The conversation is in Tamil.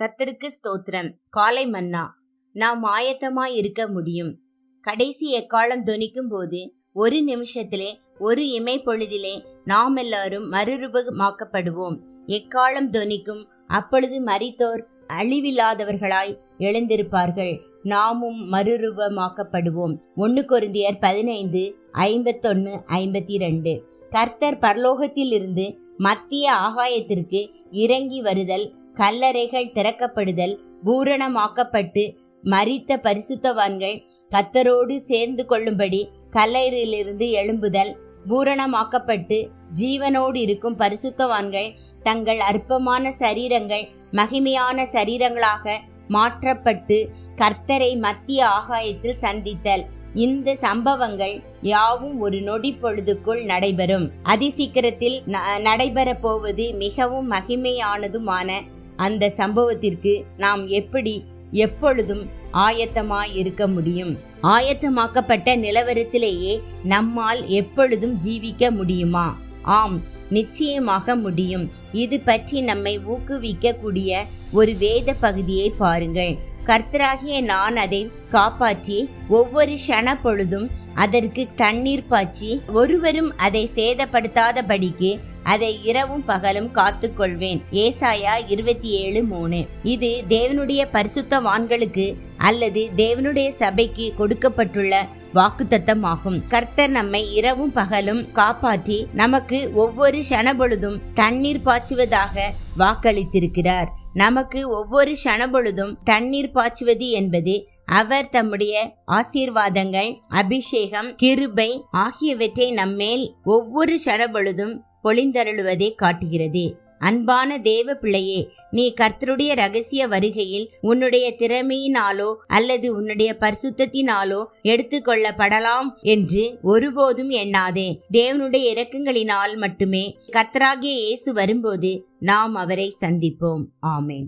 கர்த்தருக்கு ஸ்தோத்திரம். காலை மன்னா நாம் ஆயத்தமாய் இருக்க முடியும். கடைசி எக்காலம் தொனிக்கும் போது ஒரு நிமிஷத்திலே ஒரு இமை பொழுதிலே நாம் எல்லாரும் மறுரூபமாக்கப்படுவோம். எக்காலம் தொனிக்கும் அப்பொழுது மறித்தோர் அழிவில்லாதவர்களாய் எழுந்திருப்பார்கள். நாமும் மறுரூபமாக்கப்படுவோம். ஒன்னு கொருந்தியர் பதினைந்து ஐம்பத்தொன்னு ஐம்பத்தி ரெண்டு கர்த்தர் பரலோகத்திலிருந்து மத்திய ஆகாயத்திற்கு இறங்கி வருதல் கல்லறைகள் திறக்கப்படுதல் பூரணமாக்கப்பட்டு மறித்த பரிசுத்தவான்கள் கத்தரோடு சேர்ந்து கொள்ளும்படி கல்லறையிலிருந்து எழும்புதல் பூரணமாக்கப்பட்டு ஜீவனோடு இருக்கும் பரிசுத்தவான்கள் தங்கள் அற்பமான சரீரங்கள் மகிமையான சரீரங்களாக மாற்றப்பட்டு கர்த்தரை மத்திய ஆகாயத்தில் சந்தித்தல். இந்த சம்பவங்கள் யாவும் ஒரு நொடி பொழுதுக்குள் நடைபெறும். அதிசீக்கிரத்தில் ந- போவது மிகவும் மகிமையானதுமான அந்த சம்பவத்திற்கு நாம் எப்படி எப்பொழுதும் ஆயத்தமாய் இருக்க முடியும்? ஆயத்தமாக்கப்பட்ட நிலவரத்திலேயே நம்மால் எப்பொழுதும் ஜீவிக்க முடியுமா? ஆம் நிச்சயமாக முடியும். இது பற்றி நம்மை ஊக்குவிக்கக்கூடிய ஒரு வேத பகுதியை பாருங்கள். கர்த்தராகிய நான் அதை காப்பாற்றி ஒவ்வொரு க்ஷண பொழுதும் அதற்கு தண்ணீர் பாய்ச்சி ஒருவரும் அதை சேதப்படுத்தாதபடிக்கு அதை இரவும் பகலும் காத்துக்கொள்வேன். ஏசாயா இருபத்தி ஏழு மூணு. இது தேவனுடைய பரிசுத்த வான்களுக்கு அல்லது தேவனுடைய சபைக்கு கொடுக்கப்பட்டுள்ள வாக்குத்தத்தமாகும். கர்த்தர் நம்மை இரவும் பகலும் காப்பாற்றி நமக்கு ஒவ்வொரு க்ஷணபொழுதும் தண்ணீர் பாய்ச்சுவதாக வாக்களித்திருக்கிறார். நமக்கு ஒவ்வொரு க்ஷணபொழுதும் தண்ணீர் பாய்ச்சுவது என்பது அவர் தம்முடைய ஆசீர்வாதங்கள் அபிஷேகம் கிருபை ஆகியவற்றை நம்மேல் ஒவ்வொரு க்ஷணபொழுதும் பொழிந்தருளுவதை காட்டுகிறது. அன்பான தேவ பிள்ளையே நீ கர்த்தருடைய ரகசிய வருகையில் உன்னுடைய திறமையினாலோ அல்லது உன்னுடைய பரிசுத்தத்தினாலோ எடுத்துக்கொள்ளப்படலாம் என்று ஒருபோதும் எண்ணாதே. தேவனுடைய இரக்கங்களினால் மட்டுமே கர்த்தராகிய இயேசு வரும்போது நாம் அவரை சந்திப்போம். ஆமேன்.